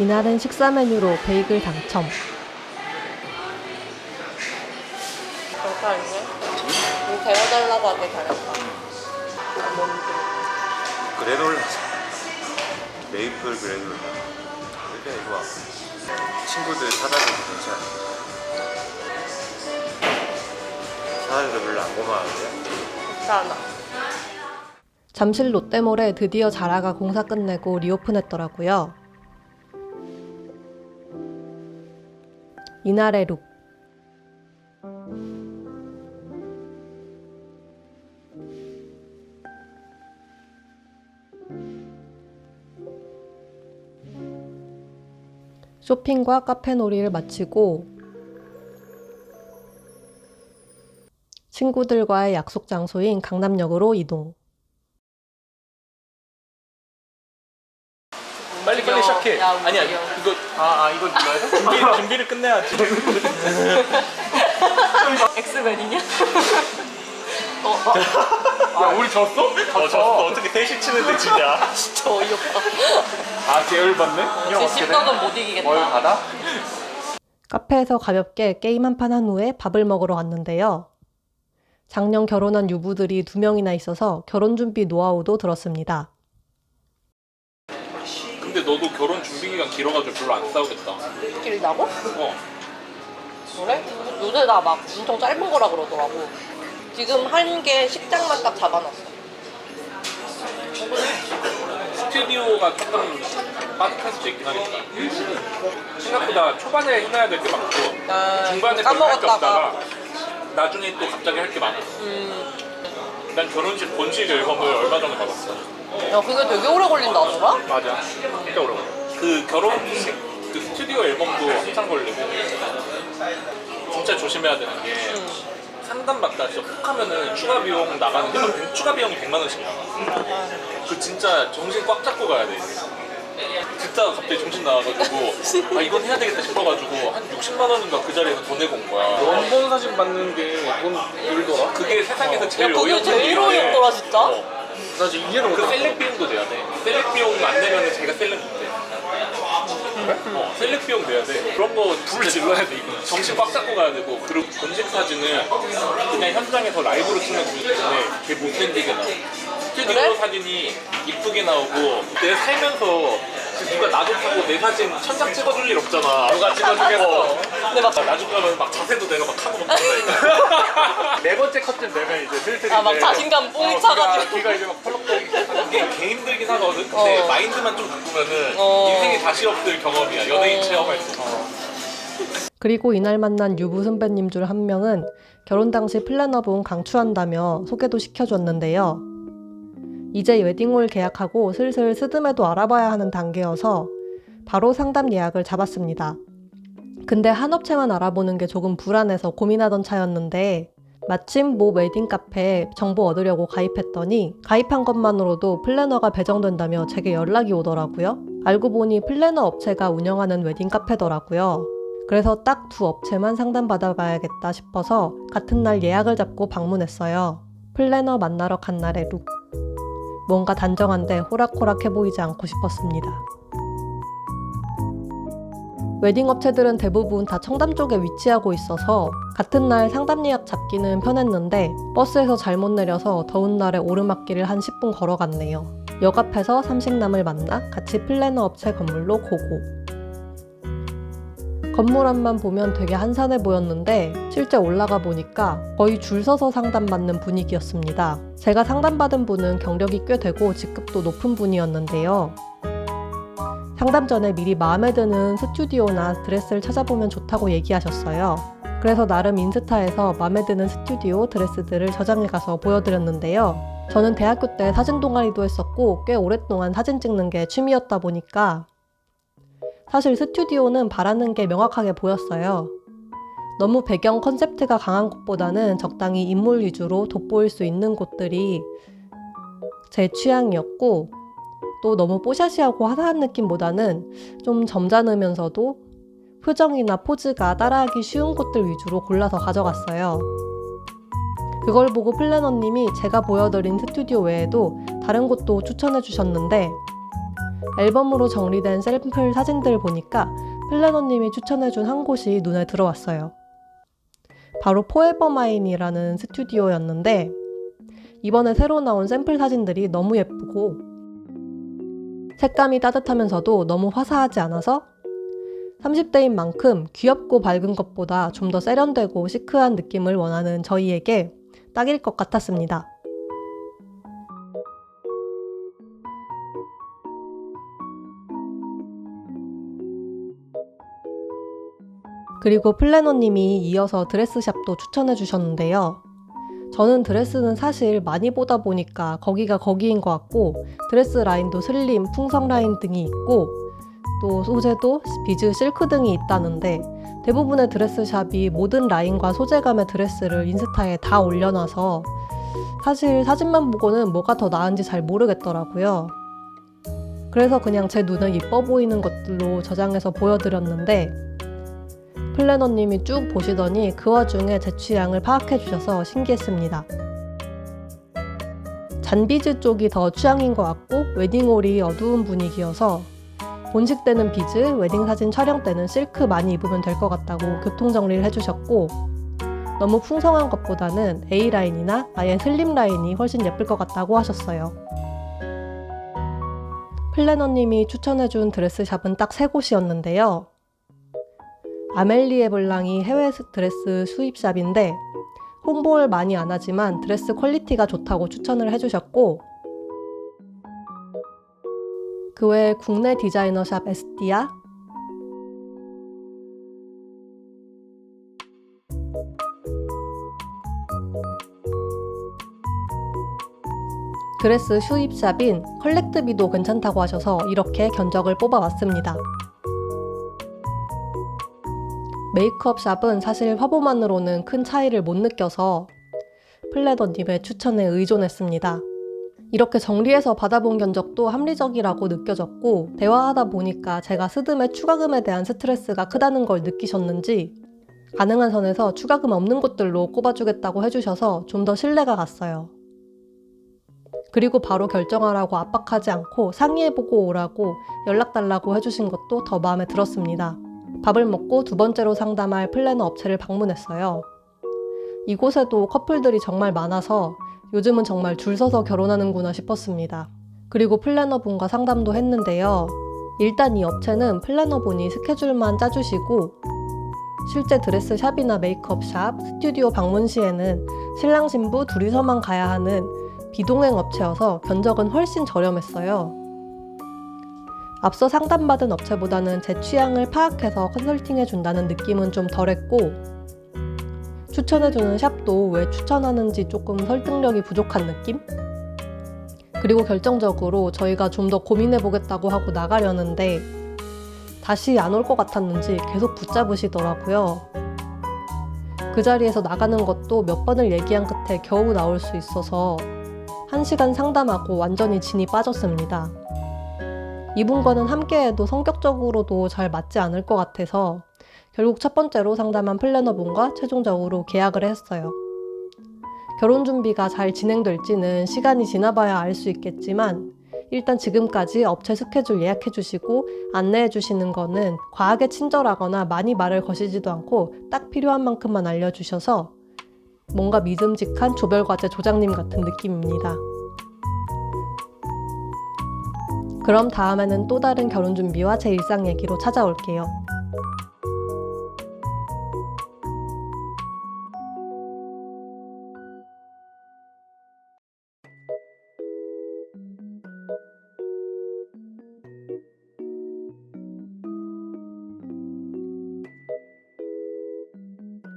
이날은 식사 메뉴로 베이글 당첨. 감사했네. 이거 데려달라고 하길 잘했다. 그래놀라 메이플 그래놀라 그래 이거 친구들 사다 줘도 괜찮아 사다 줘도 별로 안 고마운데 괜찮아. 잠실 롯데몰에 드디어 자라가 공사 끝내고 리오픈했더라고요. 이날의 룩. 쇼핑과 카페 놀이를 마치고 친구들과의 약속 장소인 강남역으로 이동. 시작해. 야, 아니야 웃겨. 이거 아, 아 이거 뭐야? 준비 준비를 끝내야지. 엑스맨이냐? 어, 어, 야 우리 졌어? 어 졌어. 어떻게 셋이 치는데 지냐? 진짜 어이없다. 아 계열 받네? 제 심각은 못 이기겠다. 받아? 카페에서 가볍게 게임 한 판 한 후에 밥을 먹으러 갔는데요. 작년 결혼한 유부들이 두 명이나 있어서 결혼 준비 노하우도 들었습니다. 너도 결혼 준비 기간 길어가지고 별로 안 싸우겠다. 길다고? 어. 그래? 요새 나 막 엄청 짧은 거라 그러더라고. 지금 한게 식장만 딱 잡아놨어. 스튜디오가 조금 빠듯할 수도 있긴 하겠다. 생각보다 초반에 해놔야 될 게 많고 나 중반에 별로 할게 까먹었다가. 없다가 나중에 또 갑자기 할 게 많아. 음, 난 결혼식 본식 앨범을 전에 받았어. 야, 그게 되게 오래 걸린다더라? 맞아. 진짜 오래 걸려. 그 결혼식 그 스튜디오 앨범도 한참 걸리고 진짜 조심해야 되는 게 음. 상담 받다 진짜 푹 하면은 추가 비용 나가는데 막 추가 비용이 100만 원씩 나가. 그 진짜 정신 꽉 잡고 가야 돼. 듣다가 갑자기 정신 나와가지고 아 이건 해야 되겠다 싶어가지고 한 60만 원인가 그 자리에서 돈 내고 온 거야. 원본 사진 받는 게 돈 들더라? 그게 세상에서 야, 제일 그게 어이없는 제일 일인데 어이없더라, 진짜? 어. 나 지금 이해를 그 못해. 셀렉 비용도 내야 돼. 셀렉 비용 안 내면은 제가 셀렉 못 돼. 어, 셀렉 비용 내야 돼. 그런 거 불을 질러야 돼. 이거. 정신 꽉 잡고 가야 되고. 그리고 본식 사진은 그냥 현장에서 라이브로 찍는 거기 때문에 걔 못생기게 나와. 스튜디오 그래? 사진이 이쁘게 나오고 내 살면서 누가 나 좋다고 내 사진 천장 찍어줄 일 없잖아. 누가 찍어주겠어. 근데 막, 나중 가면 막 자세도 내가 막 하고 막 한다니까. 네 번째 컷쯤 되면 이제 슬슬 아, 막 이제 자신감 뽕 어, 차가지고. 걔가 이제 막 펄럭거리기 시작하는 게개 힘들긴 하거든. 근데 어. 마인드만 좀 바꾸면은 어. 인생에 다시 없을 경험이야. 연예인 어. 체험할 수. 그리고 이날 만난 유부 선배님 중 한 명은 결혼 당시 플래너 분 강추한다며 소개도 시켜줬는데요. 이제 웨딩홀 계약하고 슬슬 스드메도 알아봐야 하는 단계여서 바로 상담 예약을 잡았습니다. 근데 한 업체만 알아보는 게 조금 불안해서 고민하던 차였는데 마침 모 웨딩 카페에 정보 얻으려고 가입했더니 가입한 것만으로도 플래너가 배정된다며 제게 연락이 오더라고요. 알고 보니 플래너 업체가 운영하는 웨딩 카페더라고요. 그래서 딱 두 업체만 상담받아봐야겠다 싶어서 같은 날 예약을 잡고 방문했어요. 플래너 만나러 간 날의 룩. 뭔가 단정한데 호락호락해 보이지 않고 싶었습니다. 웨딩 업체들은 대부분 다 청담 쪽에 위치하고 있어서 같은 날 상담 예약 잡기는 편했는데 버스에서 잘못 내려서 더운 날에 오르막길을 한 10분 걸어갔네요. 역 앞에서 삼식남을 만나 같이 플래너 업체 건물로 고고. 건물 앞만 보면 되게 한산해 보였는데 실제 올라가 보니까 거의 줄 서서 상담받는 분위기였습니다. 제가 상담받은 분은 경력이 꽤 되고 직급도 높은 분이었는데요. 상담 전에 미리 마음에 드는 스튜디오나 드레스를 찾아보면 좋다고 얘기하셨어요. 그래서 나름 인스타에서 마음에 드는 스튜디오 드레스들을 저장해 가서 보여드렸는데요. 저는 대학교 때 사진 동아리도 했었고 꽤 오랫동안 사진 찍는 게 취미였다 보니까 사실 스튜디오는 바라는 게 명확하게 보였어요. 너무 배경 컨셉트가 강한 곳보다는 적당히 인물 위주로 돋보일 수 있는 곳들이 제 취향이었고 또 너무 뽀샤시하고 화사한 느낌보다는 좀 점잖으면서도 표정이나 포즈가 따라하기 쉬운 곳들 위주로 골라서 가져갔어요. 그걸 보고 플래너님이 제가 보여드린 스튜디오 외에도 다른 곳도 추천해 주셨는데 앨범으로 정리된 샘플 사진들 보니까 플래너님이 추천해준 한 곳이 눈에 들어왔어요. 바로 포에버마인이라는 스튜디오였는데 이번에 새로 나온 샘플 사진들이 너무 예쁘고 색감이 따뜻하면서도 너무 화사하지 않아서 30대인 만큼 귀엽고 밝은 것보다 좀 더 세련되고 시크한 느낌을 원하는 저희에게 딱일 것 같았습니다. 그리고 플래너님이 이어서 드레스샵도 추천해 주셨는데요. 저는 드레스는 사실 많이 보다 보니까 거기가 거기인 것 같고 드레스 라인도 슬림, 풍성 라인 등이 있고 또 소재도 비즈, 실크 등이 있다는데 대부분의 드레스샵이 모든 라인과 소재감의 드레스를 인스타에 다 올려놔서 사실 사진만 보고는 뭐가 더 나은지 잘 모르겠더라고요. 그래서 그냥 제 눈에 이뻐 보이는 것들로 저장해서 보여드렸는데 플래너님이 쭉 보시더니 그 와중에 제 취향을 파악해 주셔서 신기했습니다. 잔비즈 쪽이 더 취향인 것 같고 웨딩홀이 어두운 분위기여서 본식 때는 비즈, 웨딩 사진 촬영 때는 실크 많이 입으면 될 것 같다고 교통 정리를 해주셨고 너무 풍성한 것보다는 A라인이나 아예 슬림 라인이 훨씬 예쁠 것 같다고 하셨어요. 플래너님이 추천해준 드레스샵은 딱 세 곳이었는데요. 아멜리에 블랑이 해외 드레스 수입샵인데 홍보를 많이 안 하지만 드레스 퀄리티가 좋다고 추천을 해주셨고 그 외에 국내 디자이너 샵 에스티아 드레스 수입샵인 컬렉트비도 괜찮다고 하셔서 이렇게 견적을 뽑아왔습니다. 메이크업 샵은 사실 화보만으로는 큰 차이를 못 느껴서 플래너님의 추천에 의존했습니다. 이렇게 정리해서 받아본 견적도 합리적이라고 느껴졌고 대화하다 보니까 제가 스드메 추가금에 대한 스트레스가 크다는 걸 느끼셨는지 가능한 선에서 추가금 없는 곳들로 꼽아주겠다고 해주셔서 좀 더 신뢰가 갔어요. 그리고 바로 결정하라고 압박하지 않고 상의해보고 오라고 연락달라고 해주신 것도 더 마음에 들었습니다. 밥을 먹고 두 번째로 상담할 플래너 업체를 방문했어요. 이곳에도 커플들이 정말 많아서 요즘은 정말 줄 서서 결혼하는구나 싶었습니다. 그리고 플래너분과 상담도 했는데요. 일단 이 업체는 플래너분이 스케줄만 짜주시고 실제 드레스 샵이나 메이크업 샵, 스튜디오 방문 시에는 신랑 신부 둘이서만 가야 하는 비동행 업체여서 견적은 훨씬 저렴했어요. 앞서 상담받은 업체보다는 제 취향을 파악해서 컨설팅해 준다는 느낌은 좀 덜했고 추천해주는 샵도 왜 추천하는지 조금 설득력이 부족한 느낌? 그리고 결정적으로 저희가 좀 더 고민해 보겠다고 하고 나가려는데 다시 안 올 것 같았는지 계속 붙잡으시더라고요. 그 자리에서 나가는 것도 몇 번을 얘기한 끝에 겨우 나올 수 있어서 한 시간 상담하고 완전히 진이 빠졌습니다. 이분과는 함께해도 성격적으로도 잘 맞지 않을 것 같아서 결국 첫 번째로 상담한 플래너분과 최종적으로 계약을 했어요. 결혼 준비가 잘 진행될지는 시간이 지나봐야 알 수 있겠지만 일단 지금까지 업체 스케줄 예약해 주시고 안내해 주시는 거는 과하게 친절하거나 많이 말을 거시지도 않고 딱 필요한 만큼만 알려주셔서 뭔가 믿음직한 조별과제 조장님 같은 느낌입니다. 그럼 다음에는 또 다른 결혼 준비와 제 일상 얘기로 찾아올게요.